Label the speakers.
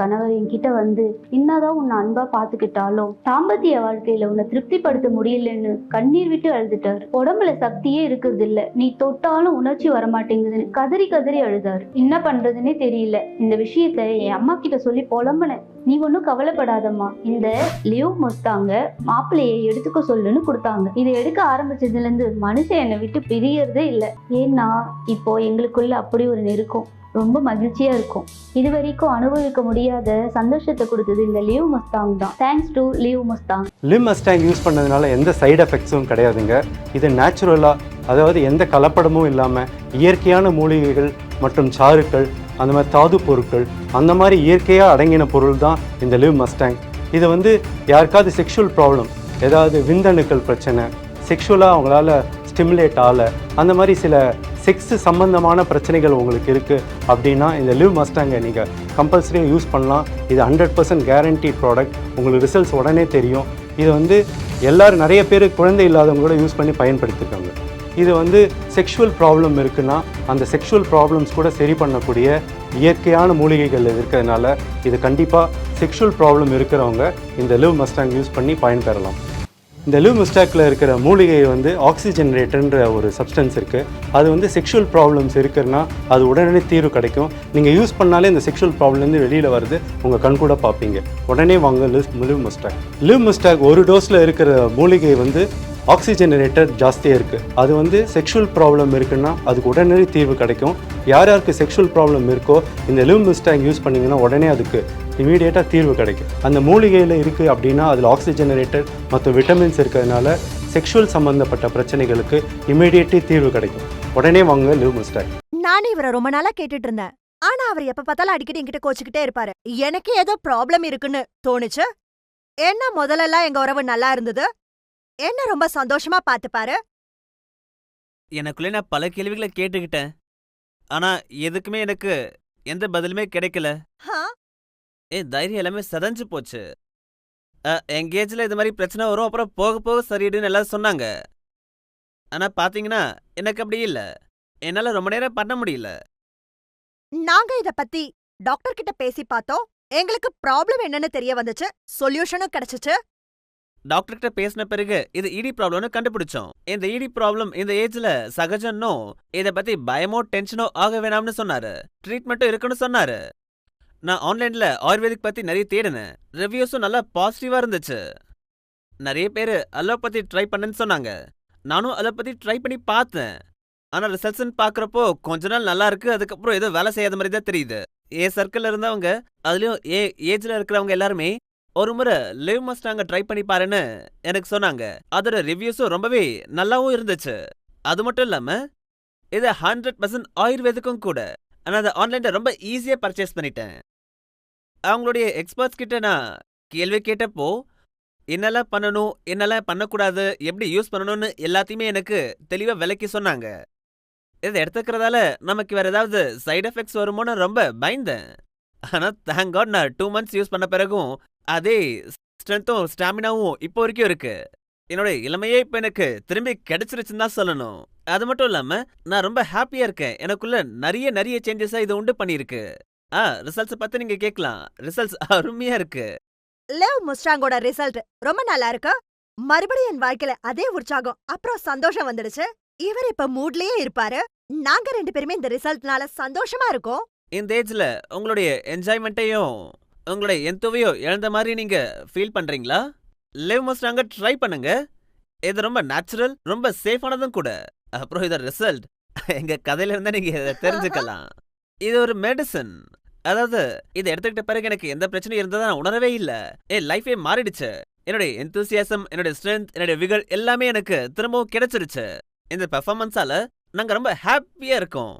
Speaker 1: கணவர் என்கிட்ட வந்து என்னதான் உன்னை அன்பா பாத்துக்கிட்டாலும் தாம்பத்திய வாழ்க்கையில உன்னை திருப்திப்படுத்த முடியலன்னு கண்ணீர் விட்டு அழுதுட்டாரு. உடம்புல சக்தியே இருக்கிறது இல்ல நீ தொட்டாலும் உணர்ச்சி வரமாட்டேங்குதுன்னு கதறி கதறி அழுதாரு. என்ன பண்றதுன்னே தெரியல. இந்த விஷயத்த என் அம்மா கிட்ட சொல்லி புலம்புனேன். நீ ஒன்றும் கவலைப்படாதம்மா. இந்த லிவ் மொத்தாங்க மாப்பிள்ளையை எடுத்துக்க சொல்லுன்னு கொடுத்தாங்க. இதை எடுக்க ஆரம்பிச்சதுலேருந்து மனுஷன் என்னை விட்டு பிரியறதே இல்லை. ஏன்னா இப்போ எங்களுக்குள்ள அப்படி ஒரு நெருக்கம். ரொம்ப மகிழ்ச்சியா இருக்கும். இது வரைக்கும் அனுபவிக்க முடியாத சந்தோஷத்தை கொடுத்தது இந்த லீவ் மஸ்தாங் தான். தேங்க்ஸ் டு லீவ் மஸ்தாங்
Speaker 2: லிம் மஸ்டாங் யூஸ் பண்ணதுனால எந்த சைடு எஃபெக்ட்ஸும் கிடையாதுங்க. இது நேச்சுரலாக அதாவது எந்த கலப்படமும் இல்லாமல் இயற்கையான மூலிகைகள் மற்றும் சாறுக்கள் அந்த மாதிரி தாது பொருட்கள் அந்த மாதிரி இயற்கையாக அடங்கின பொருள் தான் இந்த லிவ் மஸ்டாங் இது வந்து யாருக்காவது செக்ஷுவல் ப்ராப்ளம் ஏதாவது விந்தணுக்கள் பிரச்சனை செக்ஷுவலாக அவங்களால ஸ்டிமுலேட் ஆகலை அந்த மாதிரி சில செக்ஸ் சம்பந்தமான பிரச்சனைகள் உங்களுக்கு இருக்குது அப்படின்னா இந்த லிவ் மஸ்டாங்கை நீங்கள் கம்பல்சரியாக யூஸ் பண்ணலாம். இது ஹண்ட்ரட் பர்சன்ட் கேரண்டி ப்ராடக்ட் உங்களுக்கு ரிசல்ட்ஸ் உடனே தெரியும். இது வந்து எல்லோரும் நிறைய பேர் குழந்தை இல்லாதவங்க கூட யூஸ் பண்ணி பயன்படுத்திருக்காங்க இது வந்து செக்ஷுவல் ப்ராப்ளம் இருக்குன்னா அந்த செக்ஷுவல் ப்ராப்ளம்ஸ் கூட சரி பண்ணக்கூடிய இயற்கையான மூலிகைகள் இருக்கிறதுனால இது கண்டிப்பாக செக்ஷுவல் ப்ராப்ளம் இருக்கிறவங்க இந்த லிவ் மஸ்டாங் யூஸ் பண்ணி பயன்பெறலாம் இந்த லிவ் மிஸ்டாக்கில் இருக்கிற மூலிகை வந்து ஆக்சிஜனரேட்டர்ன்ற ஒரு சப்ஸ்டன்ஸ் இருக்குது அது வந்து செக்ஷுவல் ப்ராப்ளம்ஸ் இருக்குன்னா அது உடனே தீர்வு கிடைக்கும். நீங்கள் யூஸ் பண்ணாலே இந்த செக்ஷுவல் ப்ராப்ளம்லேருந்து வெளியில் வருது உங்கள் கண் கூட பார்ப்பீங்க. உடனே வாங்க லிவ் லிவ் மிஸ்டாக் லிவ் மிஸ்டாக் ஒரு டோஸில் இருக்கிற மூலிகை வந்து ஆக்சிஜனரேட்டர் ஜாஸ்தியாக இருக்குது அது வந்து செக்ஷுவல் ப்ராப்ளம் இருக்குன்னா அதுக்கு உடனடி தீர்வு கிடைக்கும். யார் யாருக்கு செக்ஷுவல் ப்ராப்ளம் இருக்கோ இந்த லிவ் மிஸ்டாக் யூஸ் பண்ணிங்கன்னா உடனே அதுக்கு இமீடியட்டாக தீர்வு கிடைக்கும். அந்த மூலிகையில் இருக்குது அப்படின்னா அதில் ஆக்சிஜனரேட்டர் மற்றும் விட்டமின்ஸ் இருக்கிறதுனால செக்ஷுவல் சம்மந்தப்பட்ட பிரச்சனைகளுக்கு இமீடியட்டி தீர்வு கிடைக்கும். உடனே வாங்க லிவ்
Speaker 3: நானே இவரை ரொம்ப நாளாக கேட்டுட்டு இருந்தேன் ஆனா அவர் எப்ப பார்த்தாலும் அடிக்கடி என்கிட்ட கோச்சுக்கிட்டே இருப்பாரு. எனக்கு ஏதோ ப்ராப்ளம் இருக்குன்னு தோணுச்சு. என்ன முதல்லலாம் எங்க உறவு நல்லா இருந்தது? என்ன ரொம்ப சந்தோஷமா பாத்துப்பாரு
Speaker 4: எனக்குள்ளே நான் பல கேள்விகளை கேட்டுக்கிட்டேன். ஆனா எதுக்குமே எனக்கு எந்த பதிலுமே கிடைக்கல.
Speaker 3: ஹா?
Speaker 4: என் தைரியம் எல்லாமே சதஞ்சு போச்சு. எங்கேஜில் இது மாதிரி பிரச்சனை வரும் அப்புறம் போக போக சரியிடுன்னு எல்லாரும் சொன்னாங்க. ஆனா பாத்தீங்கன்னா எனக்கு அப்படி இல்ல. என்னால ரொம்ப நேரம் பண்ண முடியல.
Speaker 3: நாங்க இத பத்தி டாக்டர் கிட்ட பேசி பார்த்தோம். எங்களுக்கு ப்ராப்ளம் என்னன்னு தெரிய வந்துச்சு. சொல்யூஷனும் கிடைச்சுச்சு.
Speaker 4: டாக்டர் கிட்ட பேசின பிறகு இது இடி ப்ராப்ளம்னு கண்டுபிடிச்சோம். இந்த இடி ப்ராப்ளம் இந்த ஏஜ்ல சகஜன்னும் இத பத்தி பயமோ டென்ஷனோ ஆக வேணாம்னு சொன்னாரு. ட்ரீட்மெண்ட்டும் இருக்குன்னு சொன்னாரு. நான் ஆன்லைன்ல ஆயுர்வேதிக் பத்தி நிறைய தேடினேன். ரிவ்யூஸும் நல்லா பாசிட்டிவா இருந்துச்சு. நிறைய பேர் அலோபதி ட்ரை பண்ணேன்னு சொன்னாங்க. நானும் அலோபதி ட்ரை பண்ணி பார்த்தேன். ஆனா ரிசல்ட்ஸ்ன்னு பாக்குறப்போ கொஞ்ச நாள் நல்லா இருக்கு அதுக்கப்புறம் ஏதோ வேலை செய்யாத மாதிரி தான் தெரியுது. ஏ சர்க்கிள்ல இருந்தவங்க அதுலயும் ஏ ஏஜ்ல இருக்கிறவங்க எல்லாருமே ஒரு முறை லிவ் மஸ்டாங்க ட்ரை பண்ணி பாருன்னு எனக்கு சொன்னாங்க. அதோட ரிவ்யூஸும் ரொம்பவே நல்லாவும் இருந்துச்சு. அது மட்டும் இல்லாம இது ஹண்ட்ரட் பர்சன்ட் ஆயுர்வேதிக்கும் கூட. ஆனா அதை ஆன்லைன்ல ரொம்ப ஈஸியா பர்ச்சேஸ் பண்ணிட்டேன். அவங்களுடைய எக்ஸ்பர்ட்ஸ் கிட்ட நான் கேள்வி கேட்டப்போ என்னெல்லாம் பண்ணணும்? என்னெல்லாம் பண்ணக்கூடாது? எப்படி யூஸ் பண்ணணும்னு எல்லாத்தையுமே எனக்கு தெளிவா விளக்கி சொன்னாங்க. இதை எடுத்துக்கிறதால நமக்கு வேற ஏதாவது சைடு எஃபெக்ட்ஸ் வருமோன்னு ரொம்ப பயந்தேன். ஆனா தேங்க் காட் நான் டூ மந்த்ஸ் யூஸ் பண்ண பிறகும் அதே ஸ்ட்ரென்த்தும் ஸ்டாமினாவும் இப்போ வரைக்கும் இருக்கு. என்னோட இளமையே இப்போ எனக்கு திரும்பி கிடைச்சிருச்சுன்னு தான் சொல்லணும். அது மட்டும் இல்லாம நான் ரொம்ப ஹாப்பியா இருக்கேன். எனக்குள்ள நிறைய நிறைய சேஞ்சஸா இது உண்டு பண்ணியிருக்கு. ஆ ரிசல்ட்ஸ் பத்தி நீங்க கேட்கலாம். ரிசல்ட்ஸ் அருமையா இருக்கு.
Speaker 3: லேவ் முஸ்டாங்கோட ரிசல்ட் ரொம்ப நல்லா இருக்கு. மறுபடியும் என் வாழ்க்கையில அதே உற்சாகம் அப்புறம் சந்தோஷம் வந்துடுச்சு. இவர் இப்ப மூட்லயே இருப்பாரு. நாங்க ரெண்டு பேருமே இந்த ரிசல்ட்னால சந்தோஷமா இருக்கோம்.
Speaker 4: இந்த ஏஜ்ல உங்களுடைய என்ஜாய்மெண்ட்டையும் உங்களுடைய எந்தவையோ இழந்த மாதிரி நீங்க ஃபீல் பண்றீங்களா? லிவ் மஸ்டாங்க ட்ரை பண்ணுங்க. இது ரொம்ப நேச்சுரல் ரொம்ப சேஃபானதும் கூட. அப்புறம் இதோட ரிசல்ட் எங்க கதையில இருந்தா நீங்க இதை தெரிஞ்சுக்கலாம். இது ஒரு மெடிசன் அதாவது இதை எடுத்துக்கிட்ட பிறகு எனக்கு எந்த பிரச்சனையும் இருந்ததா நான் உணரவே இல்ல. என் லைஃபே மாறிடுச்சு. என்னுடைய என்தூசியாசம் என்னுடைய ஸ்ட்ரென்த் என்னுடைய விகர் எல்லாமே எனக்கு திரும்பவும் கிடைச்சிருச்சு. இந்த பெர்ஃபார்மன்ஸால நாங்க ரொம்ப ஹாப்பியா இருக்கோம்.